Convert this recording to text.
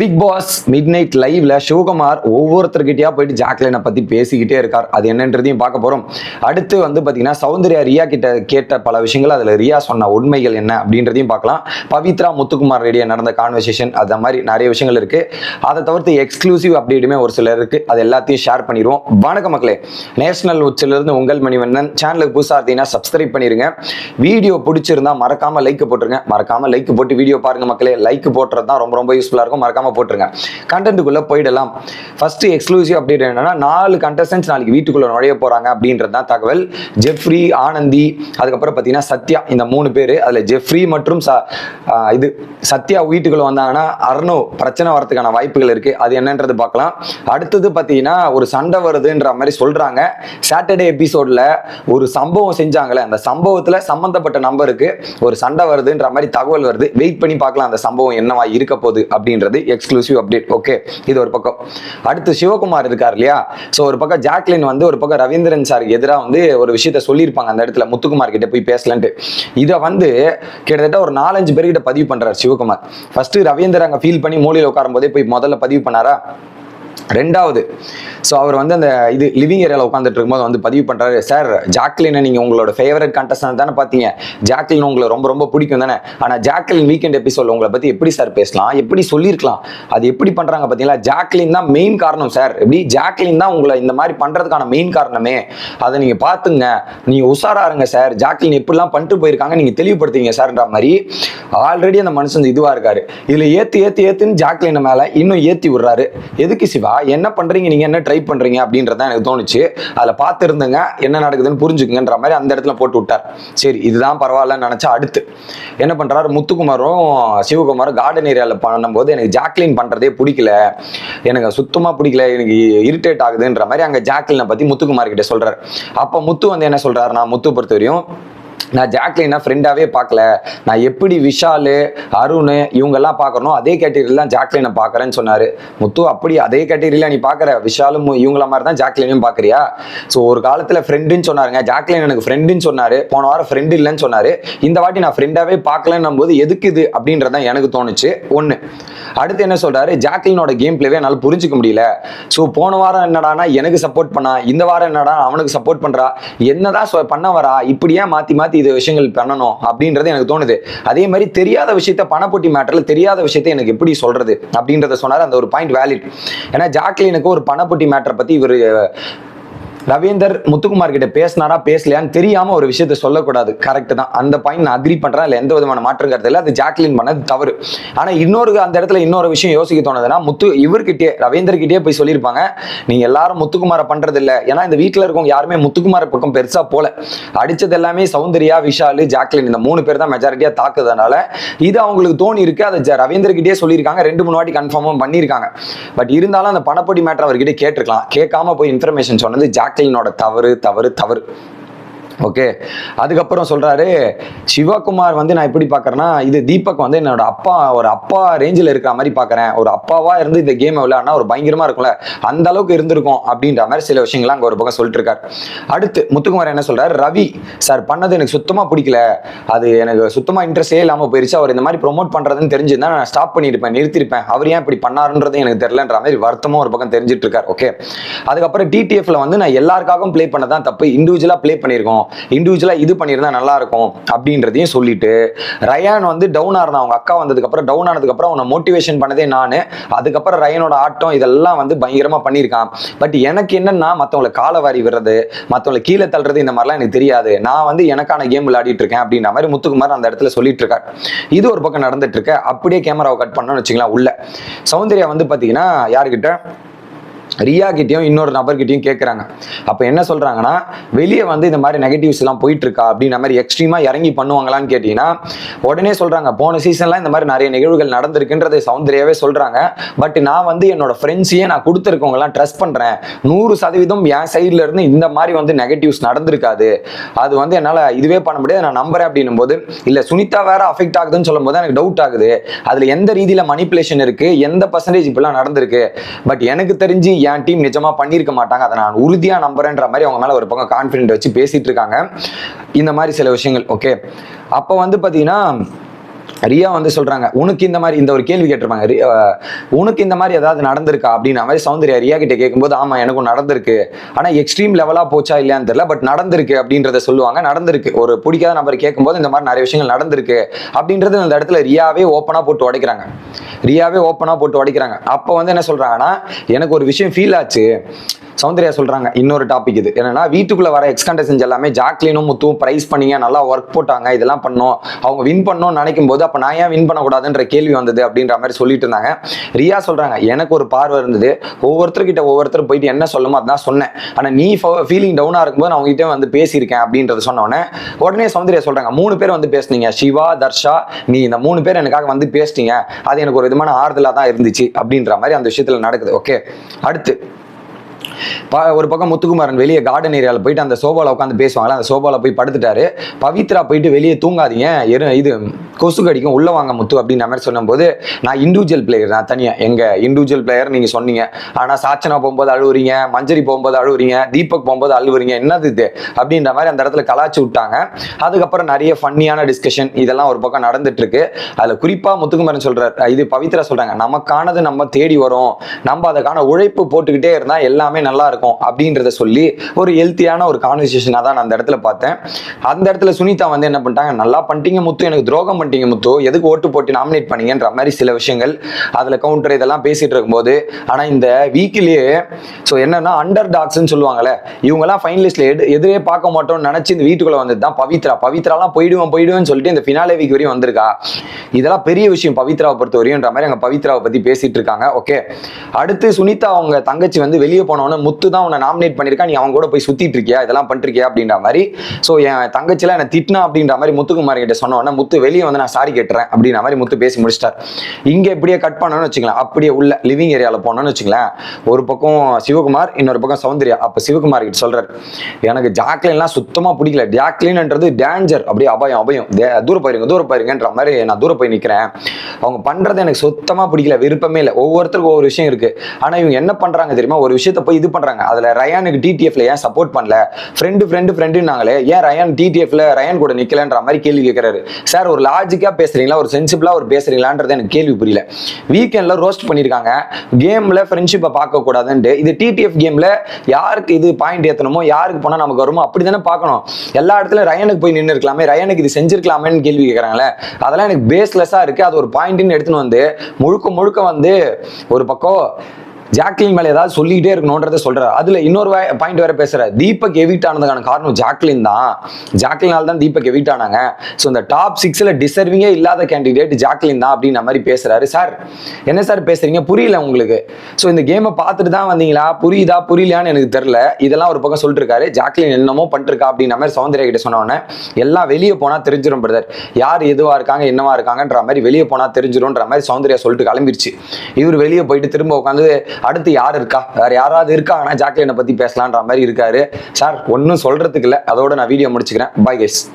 Big pass mid night லைவ்ல சிவகுமார் ஒவ்வொருத்தர்கிட்டயா போயிட்டு ஜாக்லினை பத்தி பேசிக்கிட்டே இருக்கார். அது என்னன்றதையும் பார்க்க போறோம். அடுத்து வந்து பாத்தீங்கன்னா சௌந்தர்யா ரியா கிட்ட கேட்ட பல விஷயங்கள் அதுல ரியா சொன்ன உண்மைகள் என்ன அப்படின்றதையும் பார்க்கலாம். பவித்ரா முத்துக்குமார் ரெடியா நடந்த கான்வர்சேஷன் அந்த மாதிரி நிறைய விஷயங்கள் இருக்கு. அதை தவிர்த்து எக்ஸ்க்ளூசிவ் அப்டேட்டுமே ஒரு சிலர் இருக்கு. அது எல்லாத்தையும் ஷேர் பண்ணிடுவோம். வணக்க மக்களே. நேஷனல் உச்சில இருந்து உங்கள் மணிவண்ணன். சேனலுக்கு புதுசா இருந்தீங்கன்னா சப்ஸ்கிரைப் பண்ணிருங்க. வீடியோ பிடிச்சிருந்தா மறக்காம லைக் போட்டுருங்க. மறக்காம லைக் போட்டு வீடியோ பாருங்க மக்களே. லைக் போட்டுறது தான் ரொம்ப ரொம்ப யூஸ்ஃபுல்லா இருக்கும். மறக்காம போட்டுருங்க. கண்டென்ட்டுக்குள்ளே போயிடலாம். ஃபர்ஸ்ட் எக்ஸ்க்ளூசிவ் அப்டேட் என்னன்னா நாலு கண்டஸ்டன்ஸ் நாளைக்கு வீட்டுக்குள்ள நுழைய போறாங்க அப்படின்றது தான் தகவல். ஜெஃப்ரி ஆனந்தி அதுக்கப்புறம் பார்த்தீங்கன்னா சத்யா இந்த மூணு பேர். அதில் ஜெஃப்ரி மற்றும் ச- இது சத்யா வீட்டுக்குள்ள வந்தாங்கன்னா அர்ணோ பிரச்சனை வரதுக்கான வாய்ப்புகள் இருக்கு. அது என்னன்றது பார்க்கலாம். அடுத்தது பார்த்தீங்கன்னா ஒரு சண்டை வருதுன்ற மாதிரி சொல்றாங்க. சாட்டர்டே எபிசோட்ல ஒரு சம்பவம் செஞ்சாங்களே அந்த சம்பவத்தில் சம்பந்தப்பட்ட நம்பருக்கு ஒரு சண்டை வருதுன்ற மாதிரி தகவல் வருது. வெயிட் பண்ணி பார்க்கலாம் அந்த சம்பவம் என்னவா இருக்க போகுது அப்படின்றது. எக்ஸ்க்ளூசிவ் அப்டேட் ஓகே இது ஒரு பக்கம். அடுத்து சிவகுமார் இருக்கார் இல்லையா? ஸோ ஒரு பக்கம் ஜாக்லின் வந்து ஒரு பக்கம் ரவீந்திரன் சாருக்கு எதிராக வந்து ஒரு விஷயத்த சொல்லியிருப்பாங்க அந்த இடத்துல. முத்துக்குமார் கிட்ட போய் பேசலன்ட்டு. இதை வந்து கிட்டத்தட்ட ஒரு நாலஞ்சு பேர்கிட்ட பதிவு பண்றாரு சிவகுமார். ஃபர்ஸ்ட் ரவீந்தர் அங்கே ஃபீல் பண்ணி மூலையில் உட்காரும் போதே போய் முதல்ல பதிவு பண்ணாரா? ரெண்டாவது. ஸோ அவர் வந்து அந்த இது லிவிங் ஏரியாவில் உட்காந்துட்டு இருக்கும்போது வந்து பதிவு பண்ணுறாரு சார் ஜாக்லினை நீங்கள் உங்களோட ஃபேவரட் கண்டஸ்டன் தானே பார்த்தீங்க. ஜாக்லின் உங்களை ரொம்ப ரொம்ப பிடிக்கும் தானே. ஆனால் ஜாக்லின் வீக்கெண்ட் எபிசோட் உங்களை பற்றி எப்படி சார் பேசலாம்? எப்படி சொல்லியிருக்கலாம்? அது எப்படி பண்ணுறாங்க பார்த்தீங்களா? ஜாக்லின் தான் மெயின் காரணம் சார் எப்படி? ஜாக்லின் தான் உங்களை இந்த மாதிரி பண்ணுறதுக்கான மெயின் காரணமே. அதை நீங்கள் பார்த்துங்க. நீங்கள் உஷாராக இருங்க சார் ஜாக்லின் எப்படிலாம் பண்ணிட்டு போயிருக்காங்க நீங்கள் தெளிவுபடுத்துவீங்க சார்ன்ற மாதிரி ஆல்ரெடி அந்த மனுஷன் இதுவாக இருக்காரு. இதில் ஏற்றி ஏற்றி ஏற்றுன்னு ஜாக்லின் மேலே இன்னும் ஏற்றி விடுறாரு. எதுக்கு சிவா? என்ன பண்றீங்க? நீங்க என்ன ட்ரை பண்றீங்க? அப்படின்றத எனக்கு தோணுச்சு. அதுல பார்த்துருந்தேங்க என்ன நடக்குதுன்னு புரிஞ்சுக்குங்கன்ற மாதிரி அந்த இடத்துல போட்டு விட்டார். சரி இதுதான் பரவாயில்லன்னு நினைச்சா அடுத்து. என்ன பண்றாரு? முத்துக்குமாரும் சிவகுமாரும் கார்டன் ஏரியாவில் பண்ணும்போது எனக்கு ஜாக்லின் பண்றதே பிடிக்கல. எனக்கு சுத்தமா பிடிக்கல. எனக்கு இரிட்டேட் ஆகுதுன்ற மாதிரி அங்க ஜாக்லினை பத்தி முத்துக்குமார் கிட்ட சொல்றாரு. அப்ப முத்து வந்து என்ன சொல்றாரு நான் முத்து பொறுத்தவரையும் நான் ஜாக்லினா ஃப்ரெண்டாகவே பார்க்கல. நான் எப்படி விஷாலு அருண் இவங்கெல்லாம் பார்க்குறனோ அதே கேட்டகரியில் தான் ஜாக்லினை பார்க்குறேன்னு சொன்னார். முத்து அப்படி அதே கேட்டகரியில் நீ பார்க்குற. விஷாலும் இவங்கள மாதிரி தான் ஜாக்லினையும் பார்க்குறியா? ஸோ ஒரு காலத்தில் ஃப்ரெண்டுன்னு சொன்னாருங்க. ஜாக்லின் எனக்கு ஃப்ரெண்டுன்னு சொன்னார். போன வாரம் ஃப்ரெண்டு இல்லைன்னு சொன்னார். இந்த வாட்டி நான் ஃப்ரெண்டாகவே பார்க்கலன்னும் போது எதுக்கு இது அப்படின்றதான் எனக்கு தோணுச்சு. ஒன்று அடுத்து என்ன சொல்கிறாரு ஜாக்லினோட கேம் பிளேவே என்னால் புரிஞ்சிக்க முடியல. ஸோ போன வாரம் என்னடானா எனக்கு சப்போர்ட் பண்ணா இந்த வாரம் என்னடா அவனுக்கு சப்போர்ட் பண்ணுறா என்னதான் சொ- பண்ண வரா இப்படியே மாற்றி மாற்றி பார்த்து இது விஷயங்கள் பண்ணணும் அப்படின்றது எனக்கு தோணுது. அதே மாதிரி தெரியாத விஷயத்த பணப்பொட்டி மேட்டர்ல தெரியாத விஷயத்த எனக்கு எப்படி சொல்றது அப்படின்றத சொன்னார். அந்த ஒரு பாயிண்ட் வேலிட் ஏன்னா ஜாக்லினுக்கு ஒரு பணப்பொட்டி மேட்டரை பத்தி இவர் ரவீந்தர் முத்துக்குமார் கிட்ட பேசினாரா பேசலையான்னு தெரியாம ஒரு விஷயத்த சொல்லக்கூடாது. கரெக்ட் தான். அந்த பாயிண்ட் நான் அக்ரி பண்றேன். இல்ல எந்த விதமான மாற்றம் கருத்து இல்லை. அது ஜாக்லின் பண்ணது தவறு. ஆனா இன்னொரு அந்த இடத்துல இன்னொரு விஷயம் யோசிக்க தோணுதுன்னா முத்து இவர்கிட்டயே ரவீந்தர் கிட்டே போய் சொல்லியிருப்பாங்க. நீங்க எல்லாரும் முத்துக்குமாரை பண்றது இல்லை ஏன்னா இந்த வீட்டுல இருக்கவங்க யாருமே முத்துக்குமார பக்கம் பெருசா போல. அடிச்சது எல்லாமே சௌந்தர்யா விஷாலு ஜாக்லின் இந்த மூணு பேர் தான் மெஜாரிட்டியா தாக்குறதுனால இது அவங்களுக்கு தோணி இருக்கு அதை ஜ- ரவீந்தர் கிட்டே சொல்லியிருக்காங்க. ரெண்டு மூணு வாட்டி கன்ஃபார்மும் பண்ணியிருக்காங்க. பட் இருந்தாலும் அந்த பணப்பொடி மேட்டர் அவர்கிட்ட கேட்டிருக்கலாம். கேட்காம போய் இன்ஃபர்மேஷன் சொன்னது ஜாக் ஜாக்லினோட தவறு தவறு தவறு. ஓகே. அதுக்கப்புறம் சொல்றாரு சிவகுமார் வந்து நான் எப்படி பார்க்குறேன்னா இது தீபக் வந்து என்னோட அப்பா ஒரு அப்பா ரேஞ்சில் இருக்கிற மாதிரி பார்க்குறேன். ஒரு அப்பாவா இருந்து இந்த கேமை விளையாடினா ஒரு பயங்கரமா இருக்கும்ல. அந்த அளவுக்கு இருந்திருக்கும். அப்படின்ற மாதிரி சில விஷயங்கள்லாம் அங்க ஒரு பக்கம் சொல்லிட்டு இருக்காரு அடுத்து முத்துக்குமார் என்ன சொல்றாரு? ரவி சார் பண்ணது எனக்கு சுத்தமா பிடிக்கல. அது எனக்கு சுத்தமா இன்ட்ரெஸ்டே இல்லாம போயிருச்சு. அவர் இந்த மாதிரி ப்ரொமோட் பண்றதுன்னு தெரிஞ்சிருந்தா நான் ஸ்டாப் பண்ணியிருப்பேன் நிறுத்திருப்பேன் அவர் ஏன் இப்படி பண்ணாருன்றது எனக்கு தெரியலன்ற மாதிரி வருத்தமும் ஒரு பக்கம் தெரிஞ்சிட்டு இருக்காரு ஓகே. அதுக்கப்புறம் டிடிஎஃப்ல வந்து நான் எல்லாருக்காகவும் ப்ளே பண்ணதான் தப்பு. இண்டிவிஜுவலா ப்ளே பண்ணியிருக்கோம். இண்டிவிஜுவலாக இது பண்ணியிருந்தா நல்லா இருக்கும் அப்படின்றதையும் சொல்லிட்டு ரயான் வந்து டவுன் ஆனான் அவங்க அக்கா வந்ததுக்கு அப்புறம் டவுன் ஆனதுக்கப்புறம் அவனை மோட்டிவேஷன் பண்ணதே நான். அதுக்கப்புறம் ரயனோட ஆட்டம் இதெல்லாம் வந்து பயங்கரமாக பண்ணியிருக்கான். பட் எனக்கு என்னன்னா மற்றவங்களை காலை வாரி விடுறது மற்றவங்களை கீழே தள்ளுறது இந்த மாதிரிலாம் எனக்கு தெரியாது. நான் வந்து எனக்கான கேம் விளையாடிட்டு இருக்கேன் அப்படின்ற மாதிரி முத்துக்குமார் அந்த இடத்துல சொல்லிட்டு இருக்கார் இது ஒரு பக்கம் நடந்துட்டு இருக்க. அப்படியே கேமராவை கட் பண்ணோம்னு வச்சுக்கலாம் உள்ள. சௌந்தர்யா வந்து பார்த்தீங்கன்னா யாருக்கிட்ட? ரியா கிட்டேயும் இன்னொரு நபர்கிட்டையும் கேட்குறாங்க அப்போ என்ன சொல்கிறாங்கன்னா வெளியே வந்து இந்த மாதிரி நெகட்டிவ்ஸ் எல்லாம் போயிட்டு இருக்கா அப்படின்ற மாதிரி எக்ஸ்ட்ரீமாக இறங்கி பண்ணுவாங்களான்னு கேட்டீங்கன்னா உடனே சொல்கிறாங்க போன சீசன்லாம் இந்த மாதிரி நிறைய நிகழ்வுகள் நடந்திருக்குன்றதை சௌந்தர்யாவே சொல்கிறாங்க பட் நான் வந்து என்னோட ஃப்ரெண்ட்ஸையே நான் கொடுத்துருக்கவங்கலாம் ட்ரஸ்ட் பண்ணுறேன் நூறு சதவீதம் என் சைட்ல இருந்து இந்த மாதிரி வந்து நெகட்டிவ்ஸ் நடந்திருக்காது. அது வந்து என்னால் இதுவே பண்ண முடியாது நான் நம்புறேன் அப்படின்னும் போது இல்லை சுனிதா வேற அஃபெக்ட் ஆகுதுன்னு சொல்லும் போது எனக்கு டவுட் ஆகுது. அதில் எந்த ரீதியில் மணிப்புலேஷன் இருக்குது எந்த பர்சன்டேஜ் இப்பெல்லாம் நடந்திருக்கு. பட் எனக்கு தெரிஞ்சு என் டீம் நிஜமா பண்ணியிருக்க மாட்டாங்க. அதை நான் உறுதியா நம்புறேன்ற மாதிரி அவங்க மேல ஒரு பக்கம் கான்ஃபிடென்ட் வச்சு பேசிட்டு இருக்காங்க. இந்த மாதிரி சில விஷயங்கள் ஓகே அப்போ வந்து பார்த்தீங்கன்னா ரியா வந்து சொல்றாங்க உனக்கு இந்த மாதிரி இந்த ஒரு கேள்வி கேட்டிருப்பாங்க. உனக்கு இந்த மாதிரி ஏதாவது நடந்திருக்கா? அப்படின்னா மாதிரி சௌந்தர்யா ரியா கிட்ட கேட்கும்போது ஆமா எனக்கும் நடந்திருக்கு. ஆனா எக்ஸ்ட்ரீம் லெவலா போச்சா இல்லையான்னு தெரியல பட் நடந்திருக்கு அப்படின்றத சொல்லுவாங்க. நடந்திருக்கு. ஒரு பிடிக்காத நபர் கேட்கும்போது இந்த மாதிரி நிறைய விஷயங்கள் நடந்திருக்கு அப்படின்றது அந்த இடத்துல ரியாவே ஓப்பனா போட்டு உடைக்கிறாங்க. ரியாவே ஓப்பனா போட்டு உடைக்கிறாங்க. அப்போ வந்து என்ன சொல்றாங்கன்னா எனக்கு ஒரு விஷயம் ஃபீல் ஆச்சு. சௌந்தர்யா சொல்றாங்க இன்னொரு டாபிக் இது. என்னன்னா வீட்டுக்குள்ள வர எக்ஸ்கண்டசன்ஸ் எல்லாமே ஜாக்லினும் முத்துவும் பிரைஸ் பண்ணீங்க நல்லா ஒர்க் போட்டாங்க இதெல்லாம் பண்ணோம். அவங்க வின் பண்ணோம்னு நினைக்கும் போது அப்போ நான் ஏன் வின் பண்ணக்கூடாதுன்ற கேள்வி வந்தது அப்படின்ற மாதிரி சொல்லிட்டு இருந்தாங்க. ரியா சொல்றாங்க எனக்கு ஒரு பார்வை இருந்தது. ஒவ்வொருத்தர்கிட்ட ஒவ்வொருத்தர் போயிட்டு என்ன சொல்லுமோ அதான் சொன்னேன். ஆனால் நீ ஃபீலிங் டவுனாக இருக்கும்போது நான் உங்ககிட்ட வந்து பேசியிருக்கேன் அப்படின்றத சொன்ன உடனே சௌந்தர்யா சொல்றாங்க மூணு பேர் வந்து பேசுனீங்க. சிவா தர்ஷா நீ இந்த மூணு பேர் எனக்காக வந்து பேசிட்டீங்க. அது எனக்கு ஒரு விதமான ஆறுதலாக தான் இருந்துச்சு அப்படின்ற மாதிரி அந்த விஷயத்தில் நடக்குது. ஓகே அடுத்து. ப- ஒரு பக்கம் முத்துக்குமாரன் வெளியே கார்டன் ஏரியாவில் போயிட்டு அந்த சோபாவில் உட்காந்து பேசுவாங்களே அந்த சோபாவில் போய் படுத்துட்டாரு. பவித்ரா போயிட்டு வெளியே தூங்காதீங்க. இது கொசு கடிக்கும் உள்ள வாங்க முத்து அப்படின்ற மாதிரி சொன்னபோது நான் இண்டிவிஜுவல் பிளேயர் தான் தனியாக எங்கள் இண்டிவிஜுவல் பிளேயர் நீங்கள் சொன்னீங்க. ஆனால் சாச்சனா போகும்போது அழுவுறீங்க மஞ்சரி போகும்போது அழுவுறீங்க தீபக் போகும்போது அழுவுறீங்க என்னது இது? அப்படின்ற மாதிரி அந்த இடத்துல கலாச்சி விட்டாங்க. அதுக்கப்புறம் நிறைய ஃபன்னியான டிஸ்கஷன் இதெல்லாம் ஒரு பக்கம் நடந்துட்டு இருக்கு அதில் குறிப்பாக முத்துக்குமரன் சொல்கிறார் இது பவித்ரா சொல்கிறாங்க நமக்கானது நம்ம தேடி வரும். நம்ம அதுக்கான உழைப்பு போட்டுக்கிட்டே இருந்தால் எல்லாமே நல்லா இருக்கும். அப்படின்றத சொல்லி ஒரு ஹெல்த்தியான ஒரு கான்வர்சேஷனாக தான் நான் அந்த இடத்துல பார்த்தேன். அந்த இடத்துல சுனிதா வந்து என்ன பண்ணிட்டாங்க நல்லா பண்ணிட்டீங்க முத்து எனக்கு துரோகம் பண்ணிட்டீங்க முத்து? எதுக்கு ஓட்டு போட்டு நாமினேட் பண்ணீங்கன்ற மாதிரி சில விஷயங்கள் அதில் கவுண்டர் இதெல்லாம் பேசிட்டு இருக்கும்போது ஆனால் இந்த வீக்கிலேயே ஸோ என்னன்னா அண்டர் டாக்ஸ்ன்னு சொல்லுவாங்கல்ல இவங்கெல்லாம் ஃபைனலிஸ்ட்ல எடு எதிரே பார்க்க மாட்டோம்னு நினச்சி இந்த வீட்டுக்குள்ள வந்தது தான் பவித்ரா. பவித்ராலாம் போயிடுவேன் போயிடுவேன்னு சொல்லிட்டு இந்த ஃபினாலே வீக் வரையும் வந்திருக்கா? இதெல்லாம் பெரிய விஷயம் பவித்ராவை பொறுத்த வரையும்ன்ற மாதிரி அங்கே பவித்ராவை பற்றி பேசிட்டு இருக்காங்க. ஓகே அடுத்து சுனிதா அவங்க தங்கச்சி வந்து வெளியே போனவொன்னே முத்து தான் உன்னை நாமினேட் பண்ணியிருக்கா நீ அவங்க கூட போய் சுத்திட்டு இருக்கியா இதெல்லாம் பண்ணிருக்கியா அப்படின்ற மாதிரி. ஸோ என் தங்கச்சிலாம் என்னை திட்டினா அப்படின்ற மாதிரி முத்துக்குமார் கிட்ட சொன்ன முத்து வெளியே வந்து நான் சாரி கேட்டுறேன் அப்படின்ற மாதிரி முத்து பேசி முடிச்சிட்டார். இங்கே இப்படியே கட் பண்ணணும்னு வச்சுக்கலாம். அப்படியே உள்ள லிவிங் ஏரியாவில் போனோம்னு வச்சுக்கலாம். ஒரு பக்கம் சிவகுமார் இன்னொரு பக்கம் சௌந்தர்யா. அப்போ சிவகுமார் கிட்ட சொல்கிறார் எனக்கு ஜாக்லின்லாம் சுத்தமாக பிடிக்கல. ஜாக்லின்ன்றது டேஞ்சர் அப்படியே அபாயம் அபயம். தூரம் தூர போயிருங்க தூர போயிருங்கன்ற மாதிரி நான் தூர போய் நிற்கிறேன் அவங்க பண்றது எனக்கு சுத்தமாக பிடிக்கல. விருப்பமே இல்லை. ஒவ்வொருத்தருக்கும் ஒவ்வொரு விஷயம் இருக்கு. ஆனால் இவங்க என்ன பண்றாங்க தெரியுமா? ஒரு விஷயத்த போய் இது பண்றாங்க. அதுல ரயானுக்கு டிடிஎஃப்ல ஏன் சப்போர்ட் பண்ணல? ஃப்ரெண்டு ஃப்ரெண்டு ஃப்ரெண்டுனாங்களே ஏன் ரயான் டிடிஎஃப்ல ரயான் கூட நிற்கலன்ற மாதிரி கேள்வி கேட்குறாரு சார் ஒரு லாஜிக்காக பேசுறீங்களா? ஒரு சென்சிபிளாக ஒரு பேசுறீங்களான்றது எனக்கு கேள்வி புரியல. வீக்கெண்ட்ல ரோஸ்ட் பண்ணிருக்காங்க. கேம்ல ஃப்ரெண்ட்ஷிப்பை பார்க்கக்கூடாதுன்ட்டு. இது டிடிஎஃப் கேம்ல யாருக்கு இது பாயிண்ட் ஏற்றணுமோ யாருக்கு போனால் நமக்கு வருமோ அப்படி தானே பார்க்கணும். எல்லா இடத்துல ரயனுக்கு போய் நின்று இருக்கலாமே. ரயனுக்கு இது செஞ்சிருக்கலாமேன்னு கேள்வி கேட்குறாங்களே அதெல்லாம் எனக்கு பேஸ்லெஸ்ஸாக இருக்குது அது ஒரு பாயிண்ட்னு எடுத்துன்னு வந்து முழுக்க முழுக்க வந்து ஒரு பக்கம் ஜாக்லின் மேல ஏதாவது சொல்லிக்கிட்டே இருக்கணும்ன்றத சொல்றாரு. அதுல இன்னொரு பாயிண்ட் வேற பேசுறாரு. தீபக் எவிட் ஆனதுக்கான காரணம் ஜாக்லின் தான். ஜாக்லினால் தான் தீபக் எவிட் ஆனாங்க. ஸோ இந்த டாப் சிக்ஸ்ல டிசர்விங்கே இல்லாத கேண்டிடேட் ஜாக்லின் தான் அப்படின்ற மாதிரி பேசுறாரு. சார் என்ன சார் பேசுறீங்க? புரியல உங்களுக்கு. ஸோ இந்த கேமை பார்த்துட்டு தான் வந்தீங்களா? புரியுதா? புரியலையான்னு எனக்கு தெரியல. இதெல்லாம் ஒரு பக்கம் சொல்லிட்டு இருக்காரு ஜாக்லின் என்னமோ பண்ணிருக்கா அப்படின்ற மாதிரி சௌந்தர்யா கிட்ட சொன்னோன்னே எல்லாம் வெளியே போனா தெரிஞ்சிடும் பிரதர் யார் எதுவா இருக்காங்க என்னவா இருக்காங்கன்ற மாதிரி வெளியே போனா தெரிஞ்சிடும்ன்ற மாதிரி சௌந்தர்யா சொல்லிட்டு கிளம்பிருச்சு. இவர் வெளியே போயிட்டு திரும்ப உட்காந்து அடுத்து யார் இருக்கா? வேற யாராவது இருக்காங்கன்னா ஜாக்லினை பத்தி பேசலான்ற மாதிரி இருக்காரு. சார் ஒன்றும் சொல்றதுக்கு இல்லை. அதோட நான் வீடியோ முடிச்சுக்கிறேன். Bye guys